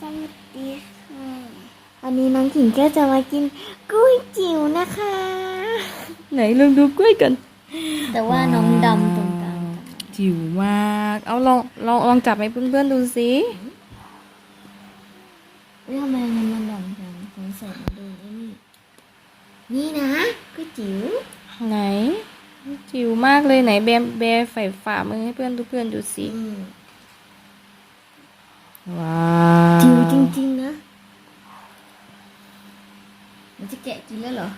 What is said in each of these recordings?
สวัสดีค่ะวันนี้น้องขิงก็จะมากินกุ้ยจิ๋วนะคะ ไหนลองดูกล้วยกัน แต่ว่าน้องดำตรงกลางจิ๋วมาก เอาลองลองลองจับให้เพื่อนๆดูสิเรื่องทำไมมันมันดำจังสงสัยมาดูไอ้นี่นี่นะกุ้ยจิ๋วไหนจิ๋วมากเลยไหนแบมแบใส่ฝ่ามือให้เพื่อนทุกเพื่อนดูสิ อืมว้าจิ๋วจริงๆนะ มันจะแกะกินแล้วเหรอ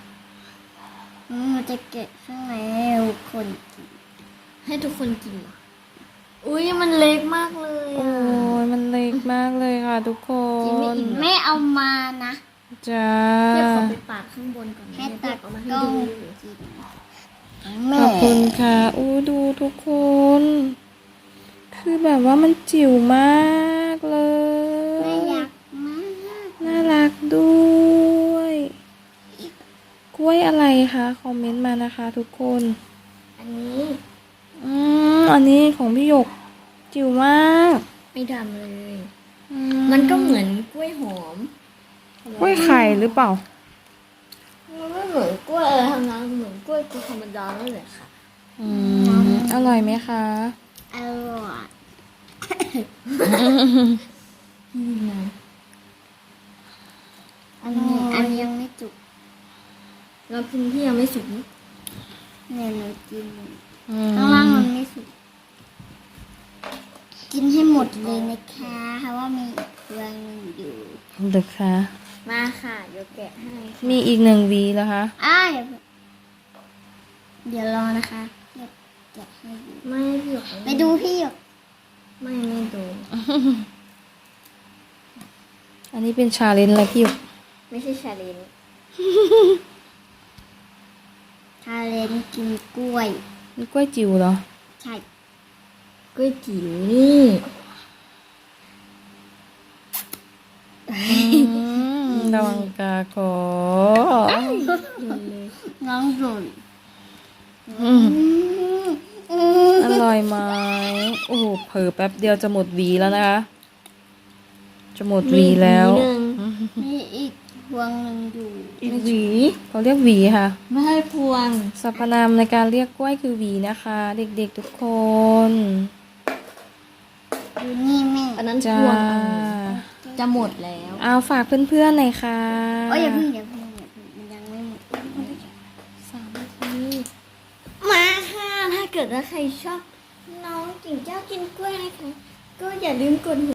อืมจะเก็บข้างในให้ทุกคนกินให้ทุกคนกินเหรออุ้ยมันเล็กมากเลยโอ้อะยมันเล็กมากเลยค่ะทุกคกินไม่นอิ่มไม่เอามานะจ้าเดี๋ยวขอไปปาดข้างบนก่อนนะให้เดี๋ยวตัดเอามาให้กล้องดูกินขแม่อบคุณค่ะอู้ดูทุกคน คือแบบว่ามันจิ๋วมาก เลยแม่อยากมาก น่ารักด้วย กล้วยอะไรคะ คอมเมนต์มานะคะ ทุกคน อันนี้ อืม อันนี้ของพี่หยก จิ๋วมาก ไม่ดำเลยอืมันก็เหมือนกล้วยหอม กล้วยไข่หรือเปล่า มันไม่เหมือนกล้วยอะไรทั้งนั้นเหมือนกล้วยธรรมดานั่นแหละค่ะ อืม อร่อยไหมคะ อร่อยนี่ไง อันนี้อันนี้ยังไม่จุก เรากินที่ยังไม่สุกนี่เนี่ยหนูกินอืมข้างล่างมันไม่สุก กินให้หมดเลยนะคะเพราะว่ามีอีกเครื่องหนึงอยู่ เด็กคะมาค่ะเดี๋ยวแกะให้ค่ะมีอีกหนึ่งหวีแล้วคะอ้ายเดี๋ยวรอนะคะเดี๋ยวแกะให้ดูไม่พี่หยกไปดูพี่หยก ไม่ไม่ดูอันนี้เป็นชาเลนจ์อะไรพี่หยกไม่ใช่ชาเลนจ์ทาเลนกินกล้วยนี่กล้วยจิ๋วเหรอ ใช่กล้วยจิ๋วนี่อืมระวังกาโกน้องห ล่นอืมอร่อยไหมโอ้โหเผลอแป๊บเดียวจะหมดหวีแล้วนะคะ จะหมดหวีแล้วมีหนึ่งมีอีกพวงหนึ่งอยู่อีกหวีเขาเรียกหวีค่ะ ไม่ให้พวงสรรพนามในการเรียกกล้วยคือหวีนะคะ เด็กๆทุกคนอยู่นี่แม่อันนั้นจ้าพวงอันหนึ่งจะหมดแล้ว เอาฝากเพื่อนๆหน่อยค่ะ โอ้ยอย่าเพิ่งอย่าเพิ่งอย่าเพิ่งมันยังไม่หมด สามนาทีมาค่ะ ถ้า เกิดว่าใครชอบ น้องกิ่งเจ้ากินกล้วยนะคะ ก็อย่าลืมกด